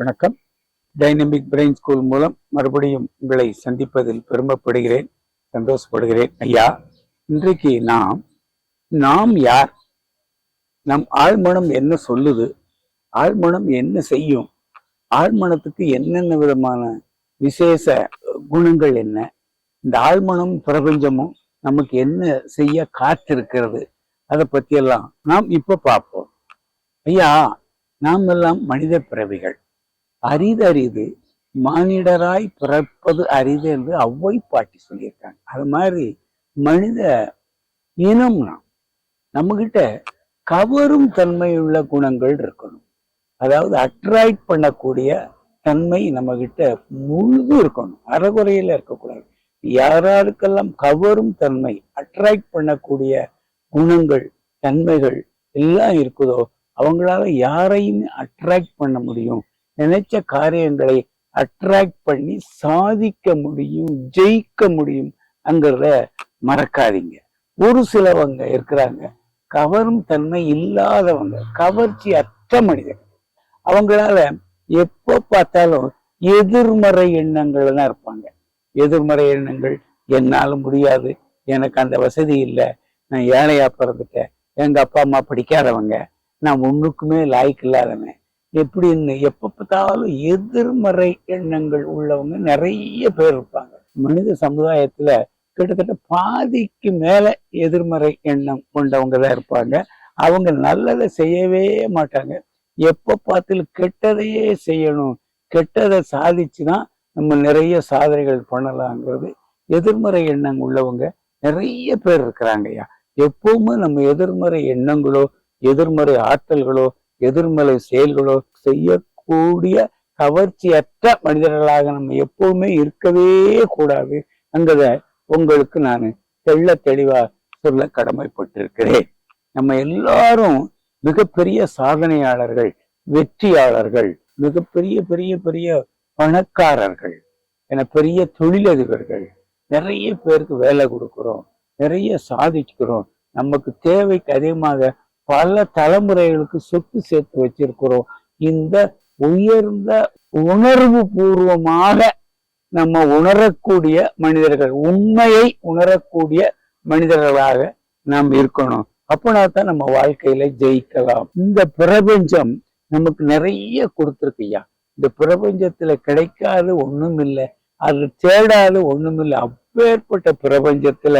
வணக்கம். Dynamic brain school மூலம் மறுபடியும் உங்களை சந்திப்பதில் பெருமைப்படுகிறேன் சந்தோஷப்படுகிறேன். ஐயா இன்றைக்கு நாம் நாம் யார்? நம் ஆழ்மனம் என்ன சொல்லுது? ஆழ்மனம் என்ன செய்யும்? ஆழ்மனத்துக்கு என்னென்ன விதமான விசேஷ குணங்கள் என்ன? இந்த ஆழ்மனம் பிரபஞ்சமும் நமக்கு என்ன செய்ய காத்திருக்கிறது? அதை பற்றியெல்லாம் நாம் இப்போ பார்ப்போம். ஐயா நாம் எல்லாம் மனித பிறவிகள். அரிதரிது மானிடராய் பிறப்பது அரிது என்று ஒளவை பாட்டி சொல்லியிருக்காங்க. அது மாதிரி மனித இனம் நாம் நம்ம கிட்ட கவரும் தன்மையுள்ள குணங்கள் இருக்கணும். அதாவது அட்ராக்ட் பண்ணக்கூடிய தன்மை நம்ம கிட்ட முழுதும் இருக்கணும். அறகுறையில இருக்கக்கூடாது. யாராருக்கெல்லாம் கவரும் தன்மை அட்ராக்ட் பண்ணக்கூடிய குணங்கள் தன்மைகள் எல்லாம் இருக்குதோ அவங்களால யாரையுமே அட்ராக்ட் பண்ண முடியும். நினைச்ச காரியங்களை அட்ராக்ட் பண்ணி சாதிக்க முடியும் ஜெயிக்க முடியும் அங்கிறத மறக்காதீங்க. ஒரு சிலவங்க இருக்கிறாங்க. கவரும் தன்மை இல்லாதவங்க கவர்ச்சி அற்ற மனிதர் அவங்களால எப்ப பார்த்தாலும் எதிர்மறை எண்ணங்கள் தான் இருப்பாங்க. எதிர்மறை எண்ணங்கள் என்னால முடியாது எனக்கு அந்த வசதி இல்லை நான் ஏழையா பிறந்துட்டேன் எங்க அப்பா அம்மா படிக்காதவங்க நான் ஒண்ணுக்குமே லாய்க்கு இல்லாதவன் எப்படின்னு எப்ப பார்த்தாலும் எதிர்மறை எண்ணங்கள் உள்ளவங்க நிறைய பேர் இருப்பாங்க. மனித சமுதாயத்துல கிட்டத்தட்ட பாதிக்கு மேல எதிர்மறை எண்ணம் கொண்டவங்க தான் இருப்பாங்க. அவங்க நல்லதை செய்யவே மாட்டாங்க. எப்ப பார்த்தாலும் கெட்டதையே செய்யணும். கெட்டதை சாதிச்சுதான் நம்ம நிறைய சாதனைகள் பண்ணலாங்கிறது எதிர்மறை எண்ணம் உள்ளவங்க நிறைய பேர் இருக்கிறாங்கய்யா. எப்பவுமே நம்ம எதிர்மறை எண்ணங்களோ எதிர்மறை ஆற்றல்களோ எதிர்மலை செயல்களோ செய்யக்கூடிய கவர்ச்சியற்ற மனிதர்களாக நம்ம எப்பவுமே இருக்கவே கூடாது அங்கத உங்களுக்கு நான் தெள்ள தெளிவா சொல்ல கடமைப்பட்டிருக்கிறேன். நம்ம எல்லாரும் மிகப்பெரிய சாதனையாளர்கள் வெற்றியாளர்கள் மிகப்பெரிய பெரிய பெரிய பணக்காரர்கள் என பெரிய தொழிலதிபர்கள் நிறைய பேருக்கு வேலை கொடுக்கிறோம் நிறைய சாதிக்கிறோம் நமக்கு தேவைக்கு அதிகமாக பல தலைமுறைகளுக்கு சொத்து சேர்த்து வச்சிருக்கிறோம். இந்த உயர்ந்த உணர்வு பூர்வமாக நம்ம உணரக்கூடிய மனிதர்கள் உண்மையை உணரக்கூடிய மனிதர்களாக நாம் இருக்கணும். அப்படின்னா தான் நம்ம வாழ்க்கையில ஜெயிக்கலாம். இந்த பிரபஞ்சம் நமக்கு நிறைய கொடுத்துருக்குய்யா இந்த பிரபஞ்சத்துல கிடைக்காது ஒண்ணும் இல்லை அது தேடாது ஒண்ணும் இல்லை அப்பேற்பட்ட பிரபஞ்சத்துல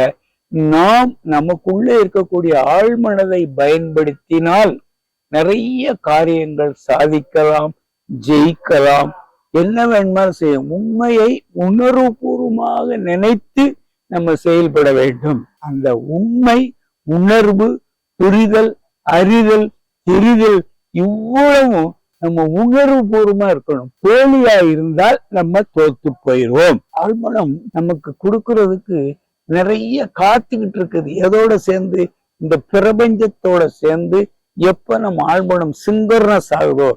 நாம் நமக்குள்ளே இருக்கக்கூடிய ஆழ்மனதை பயன்படுத்தினால் நிறைய காரியங்கள் சாதிக்கலாம் ஜெயிக்கலாம். என்ன வேணுமாலும் செய்யும் உண்மையை உணர்வுபூர்வமாக நினைத்து நம்ம செயல்பட வேண்டும். அந்த உண்மை உணர்வு புரிதல் அறிதல் தெரிதல் இவ்வளவும் நம்ம உணர்வு பூர்வமா இருக்கணும். போலியா இருந்தால் நம்ம தோத்து போயிடுவோம் ஆழ்மனம் நமக்கு கொடுக்கறதுக்கு நிறைய காத்துக்கிட்டு இருக்குது. எதோட சேர்ந்து? இந்த பிரபஞ்சத்தோட சேர்ந்து எப்ப நம்ம ஆழ்மனம் சிங்கர்னஸ் ஆகுதோ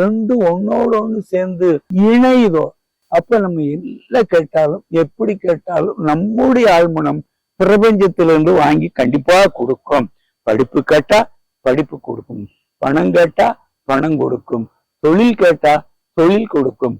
ரெண்டு ஒன்னோட ஒண்ணு சேர்ந்து இணையுதோ? அப்ப நம்ம என்ன கேட்டாலும் எப்படி கேட்டாலும் நம்முடைய ஆழ்மனம் பிரபஞ்சத்திலிருந்து வாங்கி கண்டிப்பா கொடுக்கும். படிப்பு கேட்டா படிப்பு கொடுக்கும். பணம் கேட்டா பணம் கொடுக்கும். தொழில் கேட்டா தொழில் கொடுக்கும்.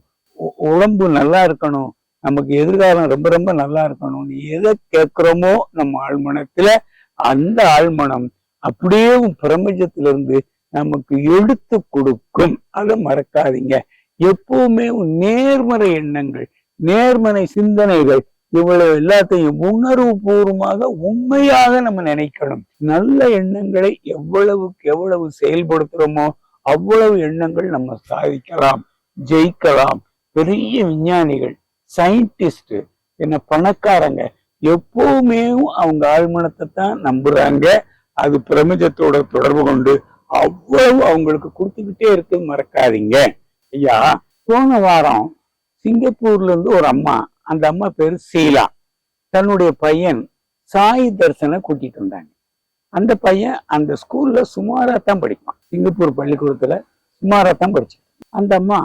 உடம்பு நல்லா இருக்கணும். நமக்கு எதிர்காலம் ரொம்ப ரொம்ப நல்லா இருக்கணும். நீ எதை கேட்குறோமோ நம்ம ஆழ்மனத்துல அந்த ஆழ்மனம் அப்படியே பிரபஞ்சத்திலிருந்து நமக்கு எடுத்து கொடுக்கும். அதை மறக்காதீங்க. எப்பவுமே நேர்மறை எண்ணங்கள் நேர்மறை சிந்தனைகள் இவ்வளவு எல்லாத்தையும் உணர்வு பூர்வமாக உண்மையாக நம்ம நினைக்கணும். நல்ல எண்ணங்களை எவ்வளவுக்கு எவ்வளவு செயல்படுத்துறோமோ அவ்வளவு எண்ணங்கள் நம்ம சாதிக்கலாம் ஜெயிக்கலாம். பெரிய விஞ்ஞானிகள் சயின்டிஸ்ட் என்ன பணக்காரங்க. எப்பவுமே அவங்க ஆழ்மனத்தை தான் நம்புறாங்க. அது பிரபஞ்சத்தோட தொடர்பு கொண்டு அவ்வளவு அவங்களுக்கு கொடுத்துக்கிட்டே இருக்கு மறக்காதீங்க. ஐயா போன வாரம் சிங்கப்பூர்ல இருந்து ஒரு அம்மா அந்த அம்மா பேரு சீலா. தன்னுடைய பையன் சாய் தர்சனை கூட்டிட்டு வந்தாங்க. அந்த பையன் அந்த ஸ்கூல்ல சுமாரா தான் படிப்பான். சிங்கப்பூர் பள்ளிக்கூடத்துல சுமாரா தான் படிச்சான் அந்த அம்மா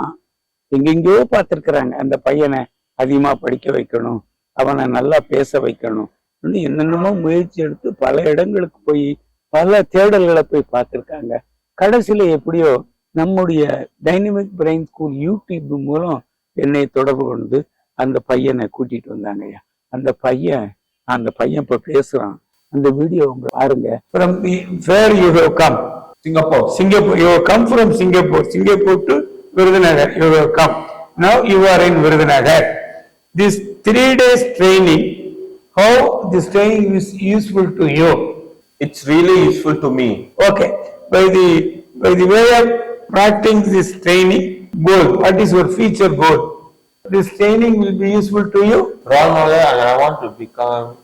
எங்கெங்கயோ பார்த்திருக்கிறாங்க அந்த பையனை. அதிகமா படிக்க வைக்கணும். அவனை நல்லா பேச வைக்கணும். இன்னும் என்னென்னமோ முயற்சி எடுத்து பல இடங்களுக்கு போய் பல தேடல்களை போய் பார்த்திருக்காங்க. கடைசியில எப்படியோ நம்முடைய டைனமிக் பிரெயின் ஸ்கூல் யூடியூப் மூலம் என்னை தொடர்பு கொண்டு அந்த பையனை கூட்டிட்டு வந்தாங்க ஐயா. அந்த பையன் அந்த பையன் இப்ப பேசுறான். அந்த வீடியோ பாருங்க. From where you have come? Singapore. Singapore. You have come from Singapore. Singapore to Virudhunagar you have come. Now you are in Virudhunagar this three days training how this training is useful to you It's really useful to me. Okay, by the, by the way of practicing this training, goal, what is your future goal? This training will be useful to you? Role model and I want to become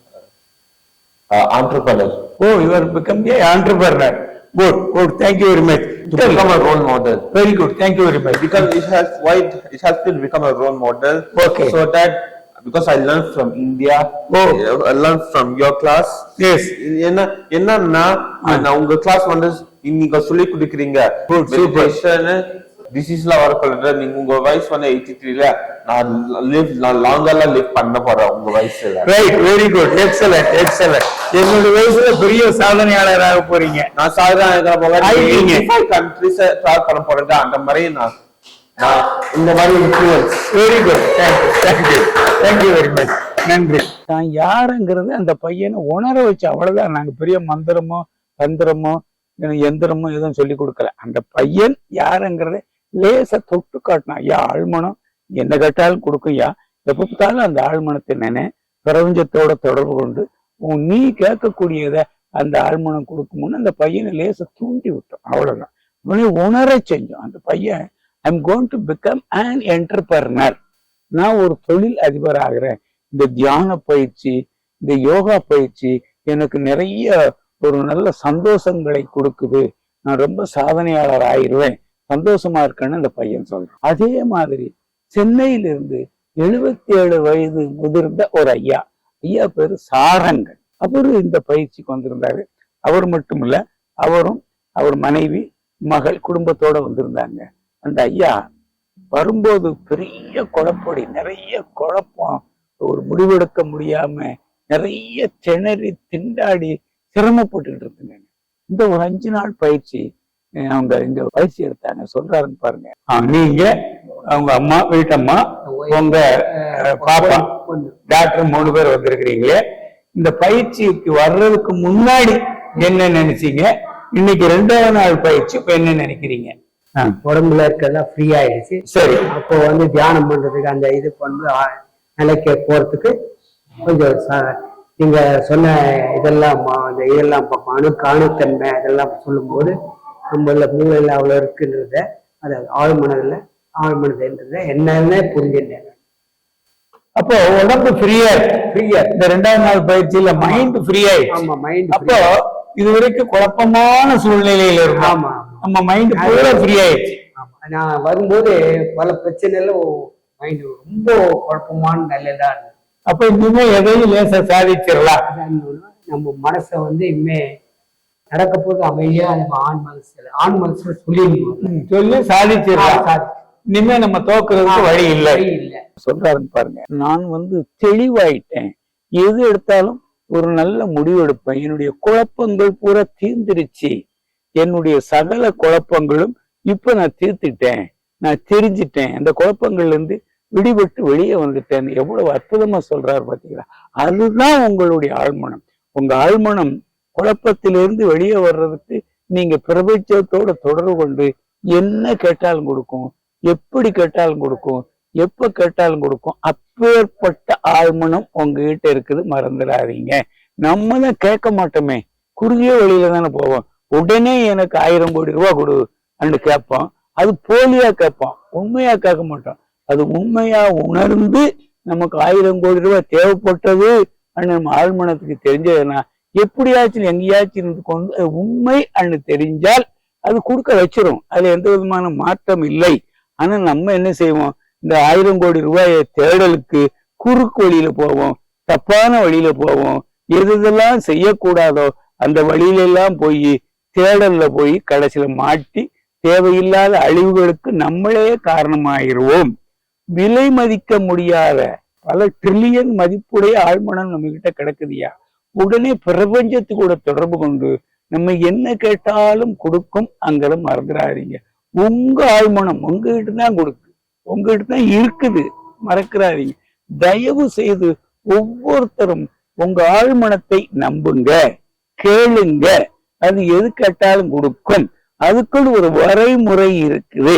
uh, entrepreneur. Oh, you are becoming an entrepreneur. Good, good, thank you very much. To Tell. become a role model. Very good, thank you very much. Because it has why it it me to become a role model. Okay. So that because I learned from India. Oh. I learned from your class. Yes, என்ன என்னன்னா நான் உங்க class வந்து நீங்க சொல்லி கொடுக்குறீங்க. Meditation டிசீஸ்லாம் வரக்கூடாது நீங்க உங்க வயசு வந்து எயிட்டி த்ரீல நான் லிவ் நான் லாங்கெல்லாம் லிவ் பண்ண போறேன் உங்க வயசுல right, very good, excellent, excellent. என்னுடைய வயசுல பெரிய சாதனையாளராக போறீங்க. நான் சாதாரண போக. கண்ட்ரிஸ் ட்ராவல் பண்ண போறேன் அந்த மாதிரி நான் இந்த மாதிரி influence very good thank you very much நன்றி. நான் யாருங்கிறது அந்த பையனை உணர வச்சு அவ்வளவுதான். நாங்க பெரிய மந்திரமோ தந்திரமோ எந்திரமோ எதுவும் சொல்லி கொடுக்கல. அந்த பையன் யாருங்கிறத லேசா தொட்டு காட்டினா ஐயா ஆழ்மனம் என்ன கேட்டாலும் கொடுக்கும் ஐயா. எப்ப பார்த்தாலும் அந்த ஆழ்மனத்தை நினை பிரபஞ்சத்தோட தொடர்பு கொண்டு நீ கேட்கக்கூடியத அந்த ஆழ்மனம் கொடுக்கும்னு அந்த பையனை லேச தூண்டி விட்டோம் அவ்வளவுதான். உடனே உணர செஞ்சோம் அந்த பையன் I'm gonna to become an entrepreneur நான் ஒரு தொழில் அதிபர் ஆகிறேன் இந்த தியான பயிற்சி இந்த யோகா பயிற்சி எனக்கு நிறைய ஒரு நல்ல சந்தோஷங்களை கொடுக்குது. நான் ரொம்ப சாதனையாளர் ஆயிடுவேன். சந்தோஷமா இருக்கேன்னு அந்த பையன் சொல்றான். அதே மாதிரி சென்னையிலிருந்து எழுபத்தி ஏழு வயது முதிர்ந்த ஒரு ஐயா. ஐயா பேர் சாரங்கன் அவரு இந்த பயிற்சிக்கு வந்திருந்தாரு. அவர் மட்டும் இல்ல அவரும் அவர் மனைவி மகள் குடும்பத்தோட வந்திருந்தாங்க. அந்த ஐயா வரும்போது பெரிய குழப்படி நிறைய குழப்பம். ஒரு முடிவெடுக்க முடியாம நிறைய திணறி திண்டாடி சிரமப்பட்டுக்கிட்டு இருந்தேன் இந்த ஒரு அஞ்சு நாள் பயிற்சி அவங்க இங்க பயிற்சி எடுத்தாங்க. சொல்றாருன்னு பாருங்க. நீங்க அவங்க அம்மா வீட்டம்மா உங்க பாப்பா டாக்டர் மூணு பேர் வந்திருக்கிறீங்களே. இந்த பயிற்சிக்கு வர்றதுக்கு முன்னாடி என்ன நினைச்சீங்க? இன்னைக்கு ரெண்டாவது நாள் பயிற்சி இப்ப என்ன நினைக்கிறீங்க? உடம்புல இருக்கிறதெல்லாம் ஃப்ரீ ஆயிடுச்சு. சரி. அப்போ வந்து தியானம் பண்றதுக்கு அந்த இது பண்ணி நிலைக்கு போறதுக்கு கொஞ்சம் நீங்க சொன்ன இதெல்லாம் அந்த இதெல்லாம் பார்ப்போம் அணுக்கு அணுத்தன்மை அதெல்லாம் சொல்லும்போது நம்மள மூளையில அவ்வளவு இருக்குன்றத அது ஆழ்மனதுல ஆழ்மனதுன்றத என்னன்னு புரிஞ்சுட்டேன் அப்போ உடம்பு ஃப்ரீயா ஃப்ரீயா இந்த ரெண்டாவது நாள் பயிற்சியில மைண்ட் ஃப்ரீ ஆயிடுச்சு. ஆமா மைண்ட் அப்போ இது வரைக்கும் குழப்பமான சூழ்நிலையில இருக்கும் ஆமா நம்ம மைண்ட் பூரா ஃப்ரீ ஆயிடுச்சு. நான் வரும்போது பல பிரச்சனைல மைண்ட் ரொம்ப குழப்பமான நிலையில தான் இருந்தது அப்ப இனிமே எதையும் லேசா சாதிச்சிடலாம். நம்ம மனசை வந்து இனிமே நடக்க போது அமைதியா நம்ம ஆண் மனசுல ஆண் மனசுல ம், சொல்லி சாதிச்சிடலாம். சாதிச்சு. இனிமே நம்ம தோக்குறதுக்கு வழி இல்லை. வழி இல்ல. சொல்றாருன்னு பாருங்க. நான் வந்து தெளிவாயிட்டேன். எது எடுத்தாலும் ஒரு நல்ல முடிவு எடுப்பேன் என்னுடைய குழப்பங்கள் பூரா தீர்ந்துருச்சு என்னுடைய சகல குழப்பங்களும் இப்ப நான் தீர்த்துட்டேன். நான் தெரிஞ்சிட்டேன். அந்த குழப்பங்கள்ல இருந்து விடுபட்டு வெளியே வந்துட்டேன். எவ்வளவு அற்புதமா சொல்றாரு பாத்தீங்களா? அதுதான் உங்களுடைய ஆழ்மனம். உங்க ஆழ்மனம் குழப்பத்திலிருந்து வெளியே வர்றதுக்கு நீங்க பிரபஞ்சத்தோட தொடர்பு கொண்டு என்ன கேட்டாலும் கொடுக்கும். எப்படி கேட்டாலும் கொடுக்கும். எப்ப கேட்டாலும் கொடுக்கும். அப்பேற்பட்ட ஆழ்மனம் உங்ககிட்ட இருக்குது மறந்துடாதீங்க. நம்ம தான் கேட்க மாட்டோமே. குறுகிய வழியில தானே போவோம். உடனே எனக்கு ஆயிரம் கோடி ரூபாய் கொடு அன்னு கேட்போம் அது போலியா கேட்போம் உண்மையா கேட்க மாட்டோம் அது உண்மையா உணர்ந்து நமக்கு ஆயிரம் கோடி ரூபாய் தேவைப்பட்டது அன்னு நம்ம ஆழ்மனத்துக்கு தெரிஞ்சதுன்னா எப்படியாச்சும் எங்கேயாச்சும் இருந்து கொண்டு அது உண்மை அன்னு தெரிஞ்சால் அது கொடுக்க வச்சிரும். அதுல எந்த விதமான மாற்றம் இல்லை ஆனா நம்ம என்ன செய்வோம்? இந்த ஆயிரம் கோடி ரூபாயை தேடலுக்கு குறுக்கு வழியில போவோம் தப்பான வழியில போவோம். எது இதெல்லாம் செய்யக்கூடாதோ அந்த வழியில எல்லாம் போய் தேடல்ல போய் கடைசியில மாட்டி தேவையில்லாத அழிவுகளுக்கு நம்மளே காரணமாயிருவோம். விலை மதிக்க முடியாத பல ட்ரில்லியன் மதிப்புடைய ஆழ்மனம் நம்ம கிட்ட கிடக்குதுயா உடனே பிரபஞ்சத்து கூட தொடர்பு கொண்டு நம்ம என்ன கேட்டாலும் கொடுக்கும் அங்கெல்லாம் மறந்துடாதீங்க உங்க ஆழ்மனம் உங்ககிட்ட தான் கொடுக்கு. உங்ககிட்ட தான் இருக்குது. மறக்கிறாதீங்க. தயவு செய்து ஒவ்வொருத்தரும் உங்க ஆழ்மனத்தை நம்புங்க. கேளுங்க. அது எது கேட்டாலும் கொடுக்கும். அதுக்குன்னு ஒரு வரைமுறை இருக்குது.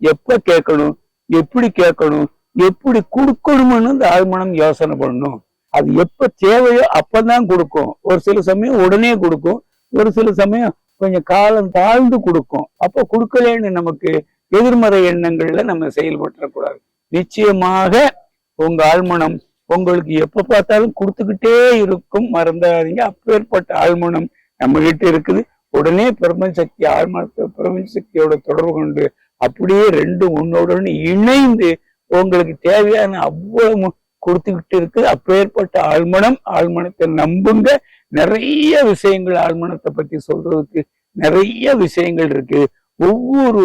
எப்ப கேட்கணும்? எப்படி கேட்கணும்? எப்படி கொடுக்கணும்னு இந்த ஆழ்மனம் யோசனை பண்ணணும் அது எப்ப தேவையோ அப்பதான் கொடுக்கும். ஒரு சில சமயம் உடனே கொடுக்கும். ஒரு சில சமயம் கொஞ்சம் காலம் தாழ்ந்து கொடுக்கும். அப்ப கொடுக்கலன்னு நமக்கு எதிர்மறை எண்ணங்கள்ல நம்ம செயல்பட்டுறக்கூடாது. நிச்சயமாக உங்க ஆழ்மனம் உங்களுக்கு எப்ப பார்த்தாலும் கொடுத்துக்கிட்டே இருக்கும். மறந்துடாதீங்க அப்பேற்பட்ட ஆழ்மனம் நம்ம கிட்ட இருக்குது. உடனே பிரபஞ்ச சக்தி ஆழ்மனத்தை சக்தியோட தொடர்பு கொண்டு அப்படியே ரெண்டு ஒன்னோட இணைந்து உங்களுக்கு தேவையான அவ்வளவு கொடுத்துக்கிட்டு இருக்கு. அப்பேற்பட்ட ஆழ்மனம் ஆழ்மனத்தை நம்புங்க. நிறைய விஷயங்கள் ஆழ்மனத்தை பத்தி சொல்றதுக்கு நிறைய விஷயங்கள் இருக்கு. ஒவ்வொரு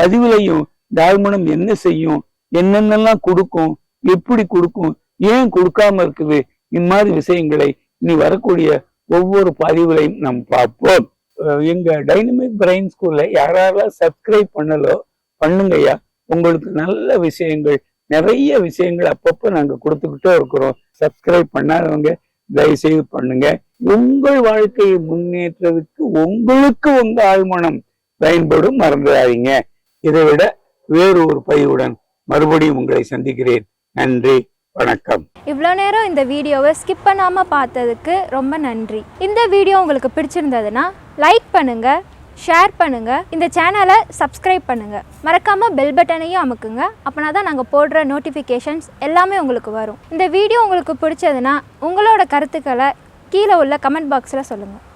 பதிவுலையும் இந்த ஆழ்மனம் என்ன செய்யும் என்னென்னலாம் கொடுக்கும் எப்படி கொடுக்கும் ஏன் கொடுக்காம இருக்குது இந்த மாதிரி விஷயங்களை இனி வரக்கூடிய ஒவ்வொரு பதிவுலையும் நாம் பார்ப்போம். எங்க டைனமிக் பிரெயின் ஸ்கூல்ல யாரெல்லாம் சப்ஸ்கிரைப் பண்ணலோ பண்ணுங்கய்யா உங்களுக்கு நல்ல விஷயங்கள் நிறைய விஷயங்கள் அப்பப்போ நாங்க கொடுத்துக்கிட்டே இருக்கிறோம். சப்ஸ்கிரைப் பண்ணாதவங்க தயவு செய்து பண்ணுங்க. உங்கள் வாழ்க்கையை முன்னேற்றதுக்கு உங்களுக்கு உங்க ஆழ்மனம் பயன்படும். மறந்துடாதீங்க. இதை விட வேறு ஒரு பதிவுடன் மறுபடியும் உங்களை சந்திக்கிறேன். நன்றி. வணக்கம். இவ்வளோ நேரம் இந்த வீடியோவை ஸ்கிப் பண்ணாமல் பார்த்ததுக்கு ரொம்ப நன்றி. இந்த வீடியோ உங்களுக்கு பிடிச்சிருந்ததுன்னா லைக் பண்ணுங்கள் ஷேர் பண்ணுங்கள் இந்த சேனலை சப்ஸ்கிரைப் பண்ணுங்கள் மறக்காமல் பெல் பட்டனையும் அமுக்குங்க. அப்போனா தான் நாங்கள் போடுற நோட்டிஃபிகேஷன்ஸ் எல்லாமே உங்களுக்கு வரும். இந்த வீடியோ உங்களுக்கு பிடிச்சதுன்னா உங்களோட கருத்துக்களை கீழே உள்ள கமெண்ட் பாக்ஸில் சொல்லுங்கள்